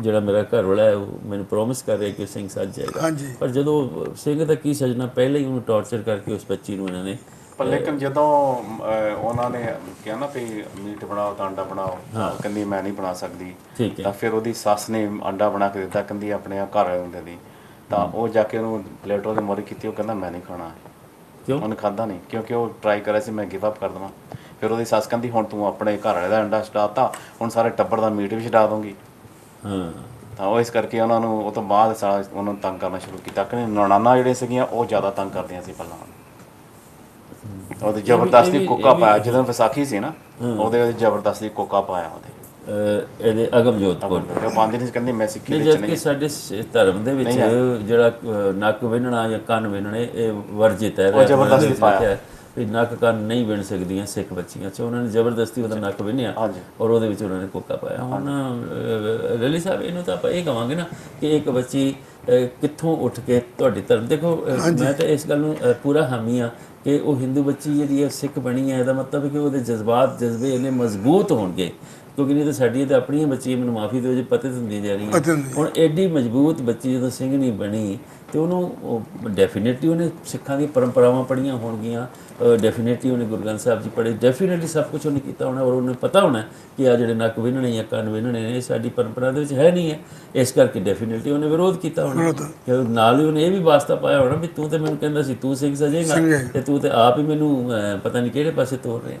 ਜਿਹੜਾ ਮੇਰਾ ਘਰ ਵਾਲਾ ਹੈ ਉਹ ਮੈਨੂੰ ਪ੍ਰੋਮਿਸ ਕਰ ਰਿਹਾ ਕਿ ਉਹ ਸਿੰਘ ਸੱਜ ਜਾਏਗਾ। ਹਾਂਜੀ। ਪਰ ਜਦੋਂ ਸਿੰਘ ਦਾ ਕੀ ਸਜਣਾ ਪਹਿਲੇ ਹੀ ਉਹਨੂੰ ਟੌਰਚਰ ਕਰਕੇ ਉਸ ਬੱਚੀ ਨੂੰ ਇਹਨਾਂ ਨੇ ਪਰ ਲੇਕਿਨ ਜਦੋਂ ਉਹਨਾਂ ਨੇ ਕਿਹਾ ਨਾ ਵੀ ਮੀਟ ਬਣਾਓ ਤਾਂ ਅੰਡਾ ਬਣਾਓ ਕਹਿੰਦੀ ਮੈਂ ਨਹੀਂ ਬਣਾ ਸਕਦੀ। ਤਾਂ ਫਿਰ ਉਹਦੀ ਸੱਸ ਨੇ ਅੰਡਾ ਬਣਾ ਕੇ ਦਿੱਤਾ ਕਹਿੰਦੀ ਆਪਣੇ ਘਰ ਵਾਲੇ ਹੁੰਦੇ ਦੀ। ਤਾਂ ਉਹ ਜਾ ਕੇ ਉਹਨੂੰ ਪਲੇਟੋ ਦੇ ਮੋਰੀ ਕੀਤੀ ਉਹ ਕਹਿੰਦਾ ਮੈਂ ਨਹੀਂ ਖਾਣਾ। ਕਿਉਂ? ਉਹਨੇ ਖਾਦਾ ਨਹੀਂ ਕਿਉਂਕਿ ਉਹ ਟਰਾਈ ਕਰਿਆ ਸੀ ਮੈਂ ਗਿਵ ਅਪ ਕਰ ਦਵਾਂ। ਫਿਰ ਉਹਦੀ ਸੱਸ ਕਹਿੰਦੀ ਹੁਣ ਤੂੰ ਆਪਣੇ ਘਰ ਵਾਲੇ ਦਾ ਅੰਡਾ ਛਡਾਤਾ ਹੁਣ ਸਾਰੇ ਟੱਬਰ ਦਾ ਮੀਟ ਵੀ ਛਡਾ ਦੂੰਗੀ ਹਾਂ। ਤਾਂ ਉਹ ਇਸ ਕਰਕੇ ਉਹਨਾਂ ਨੂੰ ਉਹ ਤੋਂ ਬਾਅਦ ਸਾਰਾ ਉਹਨਾਂ ਨੂੰ ਤੰਗ ਕਰਨਾ ਸ਼ੁਰੂ ਕੀਤਾ। ਕਿ ਨਨਾਨਾ ਜਿਹੜੇ ਸੀਗੀਆਂ ਉਹ ਜ਼ਿਆਦਾ ਤੰਗ ਕਰਦੀਆਂ ਸੀ ਪਹਿਲਾਂ। ਉਹਦੇ ਜ਼ਬਰਦਸਤੀ ਕੋਕਾ ਪਾਇਆ। ਜਦੋਂ ਵਿਸਾਖੀ ਸੀ ਨਾ ਉਹਦੇ ਉਹਦੇ ਜ਼ਬਰਦਸਤੀ ਕੋਕਾ ਪਾਇਆ ਉਹਦੇ। ਇਹਦੇ ਅਗਮਜੋਤ ਕੋਲ ਨਹੀਂ ਸੀ, ਕਹਿੰਦੀ ਮੈਂ ਸਿੱਖੀ ਨਹੀਂ ਵਿੱਚ ਜਦ ਕਿ ਨਹੀਂ। ਸਾਡੇ ਸ- ਧਰਮ ਦੇ ਵਿੱਚ ਜਿਹੜਾ ਨੱਕ ਵਿੰਨਣਾ ਜਾਂ ਕੰਨ ਵਿੰਨਣੇ ਇਹ ਵਰਜਿਤ ਹੈ। ਉਹ ਜ਼ਬਰਦਸਤੀ ਵਿੱਚ ਪਾਇਆ। ਵੀ ਨੱਕ ਕੰਨ ਨਹੀਂ ਵਿੰਨ ਸਕਦੀਆਂ ਸਿੱਖ ਬੱਚੀਆਂ ਚ। ਉਹਨਾਂ ਨੇ ਜ਼ਬਰਦਸਤੀ ਉਹਦਾ ਨੱਕ ਵਿੰਨਿਆ। ਔਰ ਉਹਦੇ ਵਿੱਚ ਉਹਨਾਂ ਨੇ ਕੋਕਾ ਪਾਇਆ। ਹੁਣ ਰਲੀ ਸਾਹਿਬ ਇਹਨੂੰ ਤਾਂ ਆਪਾਂ ਇਹ ਕਵਾਂਗੇ ਨਾ ਕਿ ਇੱਕ ਬੱਚੀ ਕਿੱਥੋਂ ਉੱਠ ਕੇ ਤੁਹਾਡੇ ਧਰਮ ਦੇਖੋ ਮੈਂ ਤਾਂ ਇਸ ਗੱਲ ਨੂੰ ਪੂਰਾ ਹਾਮੀ ਆ ਕਿ ਉਹ ਹਿੰਦੂ ਬੱਚੀ ਜਿਹੜੀ ਹੈ ਸਿੱਖ ਬਣੀ ਹੈ। ਇਹਦਾ ਮਤਲਬ ਹੈ ਕਿ ਉਹਦੇ ਜਜ਼ਬਾਤ ਜਜ਼ਬੇ ਇਹਨੇ ਮਜ਼ਬੂਤ ਹੋਣਗੇ। ਕਿਉਂਕਿ ਨਹੀਂ ਤਾਂ ਸਾਡੀਆਂ ਤਾਂ ਆਪਣੀਆਂ ਬੱਚੀਆਂ ਮੈਨੂੰ ਮਾਫੀ ਦਿਓ ਜੇ ਪਤਿਤ ਹੁੰਦੀਆਂ ਜਾ ਰਹੀਆਂ। ਹੁਣ ਐਡੀ ਮਜ਼ਬੂਤ ਬੱਚੀ ਜਦੋਂ ਸਿੰਘ ਨਹੀਂ ਬਣੀ ਤੇ ਉਹਨੂੰ ਡੈਫੀਨਿਟਲੀ ਉਹਨੇ ਸਿੱਖਾਂ ਦੀਆਂ ਪਰੰਪਰਾਵਾਂ ਪੜੀਆਂ ਹੋਣਗੀਆਂ। ਡੈਫੀਨਿਟਲੀ ਉਹਨੇ ਗੁਰੂ ਗ੍ਰੰਥ ਸਾਹਿਬ ਜੀ ਪੜ੍ਹੇ। ਡੈਫੀਨਿਟਲੀ ਸਭ ਕੁਝ ਉਹਨੇ ਕੀਤਾ ਹੋਣਾ ਔਰ ਉਹਨੂੰ ਪਤਾ ਹੋਣਾ ਕਿ ਆ ਜਿਹੜੇ ਨੱਕ ਵਿੰਨਣੇ ਜਾਂ ਕੰਨ ਵਿੰਨਣੇ ਨੇ ਇਹ ਸਾਡੀ ਪਰੰਪਰਾ ਦੇ ਵਿੱਚ ਹੈ ਨਹੀਂ ਹੈ। ਇਸ ਕਰਕੇ ਡੈਫੀਨਿਟਲੀ ਉਹਨੇ ਵਿਰੋਧ ਕੀਤਾ ਹੋਣਾ। ਕਿ ਨਾਲ ਹੀ ਉਹਨੇ ਇਹ ਵੀ ਵਾਸਤਾ ਪਾਇਆ ਹੋਣਾ ਵੀ ਤੂੰ ਤੇ ਮੈਨੂੰ ਕਹਿੰਦਾ ਸੀ ਤੂੰ ਸਿੰਘ ਸਜੇਗਾ। ਤੇ ਤੂੰ ਤੇ ਆਪ ਹੀ ਮੈਨੂੰ ਪਤਾ ਨਹੀਂ ਕਿਹੜੇ ਪਾਸੇ ਤੋਰ ਰਿਹਾ।